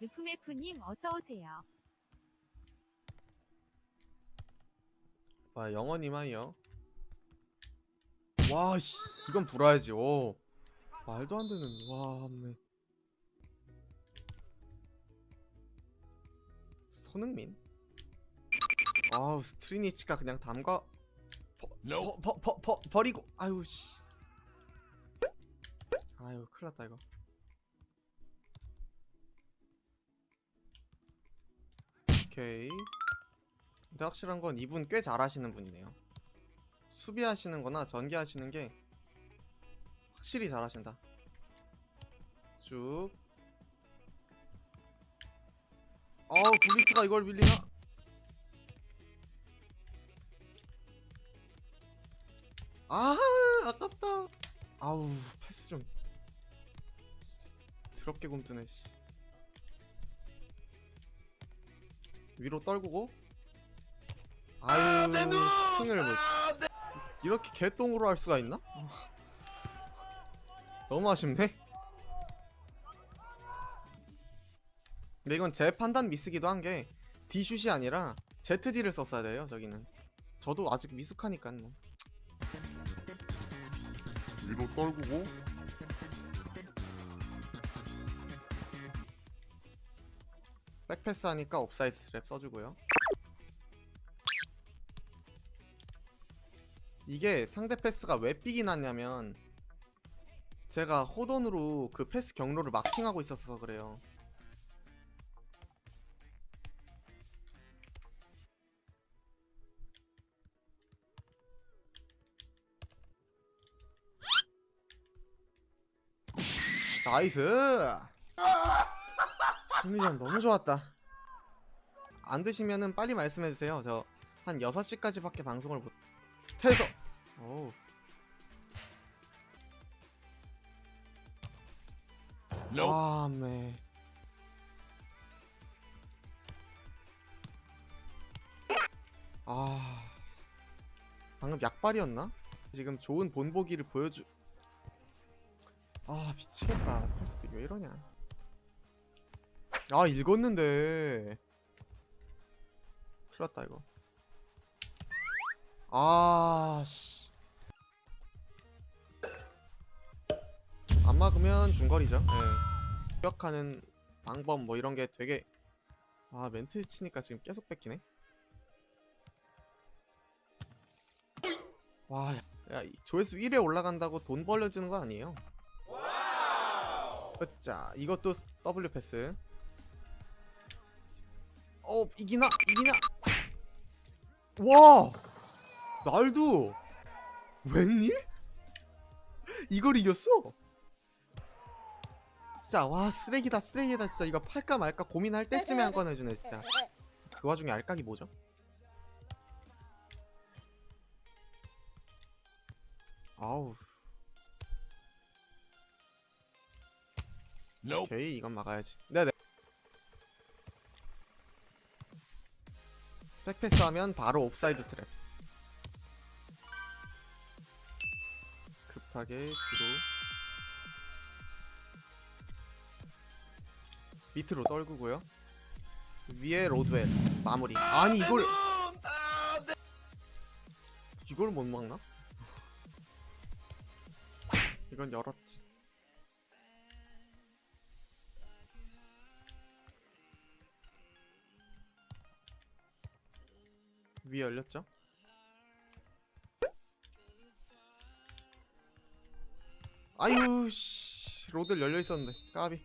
MF님 어서오세요. 와 영원히 마이요 와 씨 이건 불어야지 오. 말도 안 되는 와 매. 손흥민? 아우 스트리니치가 그냥 담가 버, 버, 버, 버, 버, 버리고. 아유 씨. 아유 큰일 났다 이거 오케이 근데 확실한 건 이분 꽤 잘하시는 분이네요. 수비하시는 거나 전개하시는 게 확실히 잘하신다. 쭉. 어우, 굴리트가 이걸 밀리나? 아, 아깝다. 아우, 패스 좀. 더럽게 곰뜨네, 씨. 위로 떨구고. 아유 팅을 뭐 이렇게 개똥으로 할 수가 있나? 너무 아쉽네. 근데 이건 제 판단 미스기도 한 게 D슛이 아니라 ZD를 썼어야 돼요 저기는. 저도 아직 미숙하니까 뭐 위로 떨구고 백패스 하니까 옵사이드 트랩 써주고요. 이게 상대 패스가 왜 삐기 났냐면 제가 호돈으로 그 패스 경로를 마킹하고 있었어서 그래요. 나이스 심리전 너무 좋았다 안 드시면은 빨리 말씀해 주세요 저 한 6시까지밖에 방송을 못 해서 어우 아, 네. 아, 방금 약발이었나? 지금 좋은 본보기를 보여주. 아, 미치겠다. 패스픽 왜 이러냐? 아, 읽었는데. 큰일 났다, 이거. 아, 씨. 안 막으면 중거리죠. 예. 공격하는 방법 뭐 이런 게 되게 아 멘트 치니까 지금 계속 뺏기네. 와, 야, 야, 이 조회수 1에 올라간다고 돈 벌려주는 거 아니에요? 자, 이것도 W 패스. 어, 이기나? 이기나? 와! 날도 웬일? 이걸 이겼어? 진짜 와 쓰레기다 쓰레기다 진짜 이거 팔까 말까 고민할 때쯤에 한 건 해주네 진짜 그 와중에 알까기 뭐죠? 아우 오케이 이건 막아야지 네네 백패스 하면 바로 옵사이드 트랩. 급하게 뒤로. 밑으로 떨구고요. 위에 로드웰. 마무리. 아니 이걸 이걸 못 막나? 이건 열었지 위에 열렸죠? 아유 씨. 로드 열려 있었는데. 까비